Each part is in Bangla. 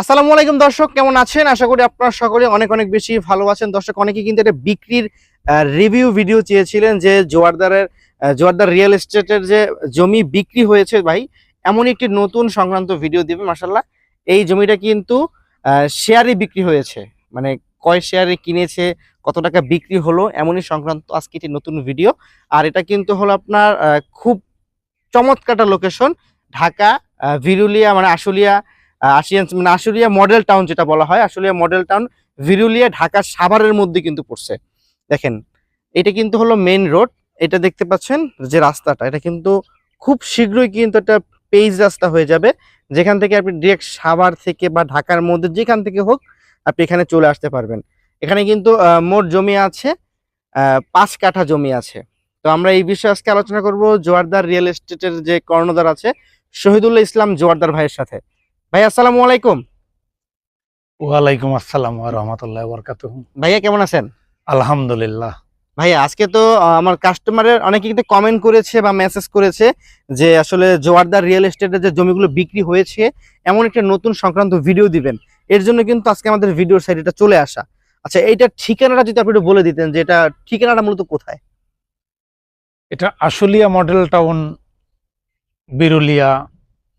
আসসালামু আলাইকুম দর্শক, কেমন আছেন? আশা করি আপনারা সকলে অনেক অনেক বেশি ভালো আছেন। দর্শক অনেকে কিন্তু এটা বিক্রির রিভিউ ভিডিও চেয়েছিলেন যে জোয়ারদারের জোয়ারদার রিয়েল এস্টেটের যে জমি বিক্রি হয়েছে ভাই, এমন একটি নতুন সংক্রান্ত ভিডিও দিবে মাসাল্লাহ এই জমিটা কিন্তু শেয়ারে বিক্রি হয়েছে। মানে কয় শেয়ারে কিনেছে, কত টাকা বিক্রি হলো, এমনই সংক্রান্ত আজকে একটি নতুন ভিডিও আর এটা কিন্তু হলো আপনার খুব চমৎকারটা লোকেশন ঢাকা ভিরুলিয়া মানে আশুলিয়া আশিয়ান মানে আশুলিয়া মডেল টাউন যেটা বলা হয়, আশুলিয়া মডেল টাউন ভিরুলিয়া ঢাকা সাভারের মধ্যে কিন্তু পড়ছে। দেখেন, এটা কিন্তু হলো মেইন রোড এটা দেখতে পাচ্ছেন যে রাস্তাটা, এটা কিন্তু খুব শীঘ্রই কিন্তু একটা পেজ রাস্তা হয়ে যাবে, যেখান থেকে আপনি ডিরেক্ট সাভার থেকে বা ঢাকার মধ্যে যেখান থেকে হোক আপনি এখানে চলে আসতে পারবেন। এখানে কিন্তু মোট জমি আছে পাঁচ কাঠা জমি আছে। তো আমরা এই বিষয়ে আজকে আলোচনা করব জোয়ারদার রিয়েল এস্টেটের যে কর্ণধার আছে শহীদুল্লাহ ইসলাম জোয়ারদার ভাইয়ের সাথে। ভাই আসসালামু আলাইকুম। ওয়ালাইকুম আসসালাম রহমতুল্লাহ বরকাত ভাইয়া কেমন আছেন? আলহামদুলিল্লাহ। ভাইয়া আজকে তো আমার কাস্টমারের অনেকে কিন্তু কমেন্ট করেছে বা মেসেজ করেছে যে আসলে জোয়ারদার রিয়েল এস্টেটের যে জমিগুলো বিক্রি হয়েছে এমন একটা নতুন সংক্রান্ত ভিডিও দিবেন। এর জন্য কিন্তু আজকে আমাদের ভিডিওর সাইডে চলে আসা। আচ্ছা এইটার ঠিকানাটা যদি আপনি একটু বলে দিতেন যে এটা ঠিকানাটা মূলত কোথায়? এটা আশুলিয়া মডেল টাউন বিরুলিয়া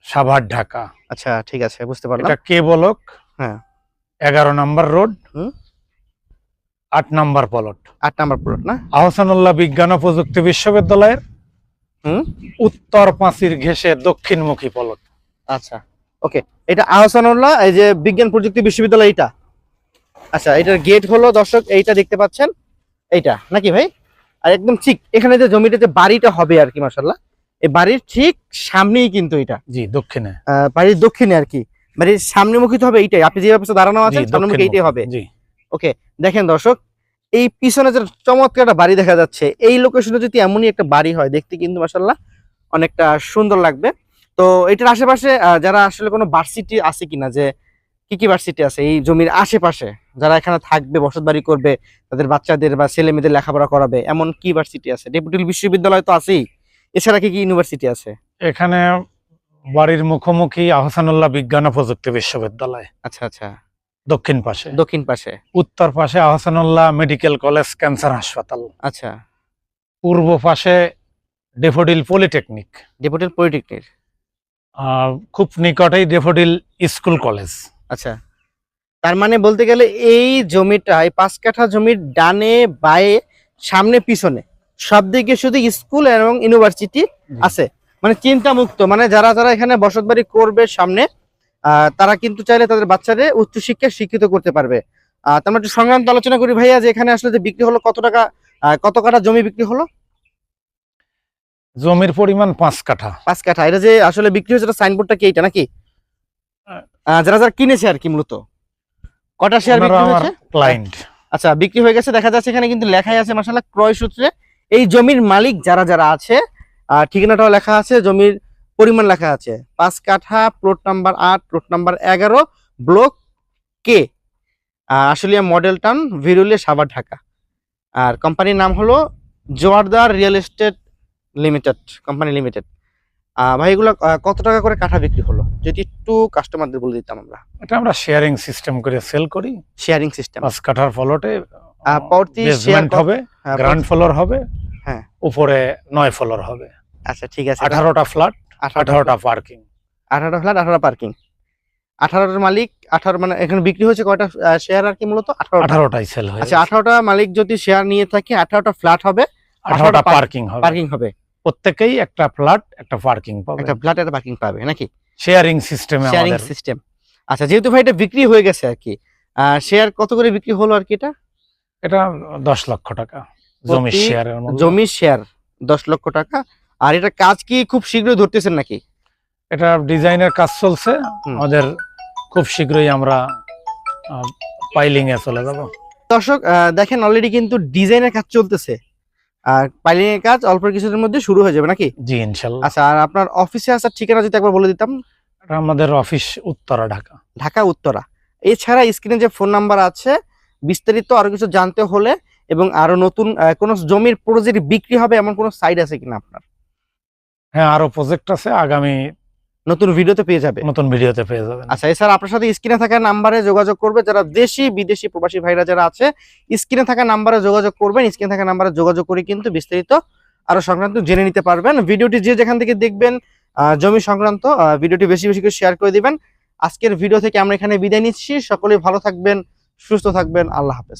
সাভার ঢাকা। আচ্ছা ঠিক আছে বুঝতে পারলাম। এটা কে বলক হ্যাঁ। এগারো নাম্বার রোড হুম। আট নাম্বার পলট। আট নাম্বার প্লট না? আহসানুল্লাহ বিজ্ঞান ও প্রযুক্তি বিশ্ববিদ্যালয়ের হুম। উত্তর পাঁচির ঘেসে দক্ষিণমুখী পলট। আচ্ছা ওকে। এটা আহসানুল্লাহ এই যে বিজ্ঞান প্রযুক্তি বিশ্ববিদ্যালয় এটা আচ্ছা এটার গেট হলো দর্শক এইটা দেখতে পাচ্ছেন? এইটা নাকি ভাই? আর একদম ঠিক এখানে যে জমিটা যে বাড়িটা হবে আর কি মাসাল্লাহ এই বাড়ির ঠিক সামনেই কিন্তু এটা। জি দক্ষিণে। বাড়ির দক্ষিণে আর কি। বাড়ির সামনেমুখী তো হবে এইটাই। আপনি যে দাঁড়ানো আছেন দক্ষিণমুখী। এইটাই হবে। জি। ওকে দেখেন দর্শক এই পিছনে যে চমৎকার একটা বাড়ি দেখা যাচ্ছে এই লোকেশনে যদি এমনই একটা বাড়ি হয় দেখতে কিন্তু মাসাল্লাহ অনেকটা সুন্দর লাগবে। তো এটার আশেপাশে যারা আসলে কোনো ভার্সিটি আছে কিনা যে কি কি ভার্সিটি আছে এই জমির আশেপাশে যারা এখানে থাকবে বসত বাড়ি করবে তাদের বাচ্চাদের বা ছেলে মেয়েদের লেখাপড়া করাবে এমন কি ভার্সিটি আছে? ডেপুটি বিশ্ববিদ্যালয় তো আছেই। এছাড়া কি কি ইউনিভার্সিটি আছে? এখানে বাড়ির মুখোমুখি আহসানুল্লাহ বিজ্ঞান ও প্রযুক্তি বিশ্ববিদ্যালয়। আচ্ছা আচ্ছা। দক্ষিণ পাশে। দক্ষিণ পাশে। উত্তর পাশে আহসানুল্লাহ মেডিকেল কলেজ ক্যান্সার হাসপাতাল। আচ্ছা। পূর্ব পাশে ডেফোডিল পলিটেকনিক। Daffodil polytechnic. খুব নিকটেই ডেফোডিল স্কুল কলেজ। আচ্ছা। তার মানে বলতে গেলে এই জমিটা এই পাঁচ কাঠা জমির ডানে বায়ে সামনে পিছনে। সব দিকে শুধু স্কুল এবং ইউনিভার্সিটি আছে। মানে চিন্তা মুক্ত। মানে যারা যারা এখানে বসতবাড়ি করবে সামনে তারা কিন্তু চাইলে তাদের বাচ্চাদের উচ্চশিক্ষায় শিক্ষিত করতে পারবে। আহ, আমরা একটু সংক্রান্ত আলোচনা করি। ভাইয়া যে এখানে আসলে যে বিক্রি হলো কত টাকা কত কাঠা জমি বিক্রি হলো? জমির পরিমাণ পাঁচ কাঠা। পাঁচ কাঠা। এটা যে আসলে বিক্রি হয়েছে এটা সাইনবোর্ডটা কি এইটা নাকি? যারা যারা কিনেছে আর কি মূলত। কটা শেয়ার বিক্রি হয়েছে? ক্লায়েন্ট আচ্ছা বিক্রি হয়ে গেছে। দেখা যাচ্ছে এখানে কিন্তু লেখাই আছে মাসাল্লাহ ক্রয় সূত্রে এই জমির মালিক যারা যারা আছে ঠিকানাটাও লেখা আছে জমির পরিমাণ লেখা আছে। পাঁচ কাঠা প্লট নাম্বার আট প্লট নাম্বার এগারো block K Ashulia model town Birulia Savar Dhaka. আর কোম্পানির নাম হলো Joardar real estate limited company limited ভাই এগুলো কত টাকা করে কাঠা বিক্রি হলো? যদি একটু কাস্টমারদের বলে দিতাম আমরা। এটা আমরা শেয়ারিং সিস্টেম করে সেল করি। শেয়ারিং সিস্টেম পাঁচ কাঠার ফলটে হবে গ্রাউন্ড ফ্লোর হবে। হ্যাঁ। উপরে নয় ফ্লোর হবে। আচ্ছা ঠিক আছে। আঠারোটা ফ্ল্যাট আঠারোটা পার্কিং। আঠারো ফ্ল্যাট আঠারো পার্কিং। আঠারোটার মালিক আঠারো মানে এখানে বিক্রি হয়েছে কয়টা শেয়ার আর কি মূলত? আঠারো আঠারোটাই সেল হয়ে আচ্ছা আঠারোটা মালিক যদি শেয়ার নিয়ে থাকে আঠারোটা ফ্ল্যাট হবে আঠারোটা পার্কিং হবে। পার্কিং হবে। প্রত্যেকেই একটা ফ্ল্যাট একটা পার্কিং পাবে। একটা ফ্ল্যাট একটা পার্কিং পাবে নাকি? শেয়ারিং সিস্টেম শেয়ারিং সিস্টেম আচ্ছা যেহেতু ভাই এটা বিক্রি হয়ে গেছে আর কি শেয়ার কত করে বিক্রি হলো আর কি এটা? এটা দশ লক্ষ টাকা। জমির শেয়ার দশ লক্ষ টাকা। আর এটা কাজ কি খুব শীঘ্রই ধরতেছেন নাকি? এটা ডিজাইনের কাজ চলছে। আমাদের খুব শীঘ্রই আমরা পাইলিং এ চলে যাব। দর্শক দেখেন অলরেডি কিন্তু ডিজাইনের কাজ চলতেছে। আর পাইলিং এর কাজ অল্প কিছুদিনের মধ্যে শুরু হয়ে যাবে নাকি? জি ইনশাল্লাহ। আচ্ছা আর আপনার অফিসে আসার ঠিকানা যদি একবার বলে দিতাম? আমাদের অফিস উত্তরা ঢাকা। ঢাকা উত্তরা। এছাড়া স্ক্রিনে যে ফোন নাম্বার আছে বিস্তারিত আরও কিছু জানতে হলে এবং আরও নতুন কোনো জমির প্রজেক্ট বিক্রি হবে এমন কোনো সাইড আছে কিনা আপনার? হ্যাঁ আরও প্রজেক্ট আছে আগামী নতুন ভিডিওতে পেয়ে যাবে? নতুন ভিডিওতে পেয়ে যাবেন। আচ্ছা এছাড়া আপনার সাথে স্ক্রিনে থাকা নাম্বারে যোগাযোগ করবে যারা দেশি বিদেশি প্রবাসী ভাইরা যারা আছে স্ক্রিনে থাকা নাম্বারে যোগাযোগ করবেন স্ক্রিনে থাকা নাম্বারে যোগাযোগ করে কিন্তু বিস্তারিত আরও সংক্রান্ত জেনে নিতে পারবেন। ভিডিওটি যে যেখান থেকে দেখবেন জমি সংক্রান্ত ভিডিওটি বেশি বেশি করে শেয়ার করে দিবেন। আজকের ভিডিও থেকে আমরা এখানে বিদায় নিচ্ছি। সকলেই ভালো থাকবেন সুস্থ থাকবেন। আল্লাহ হাফেজ।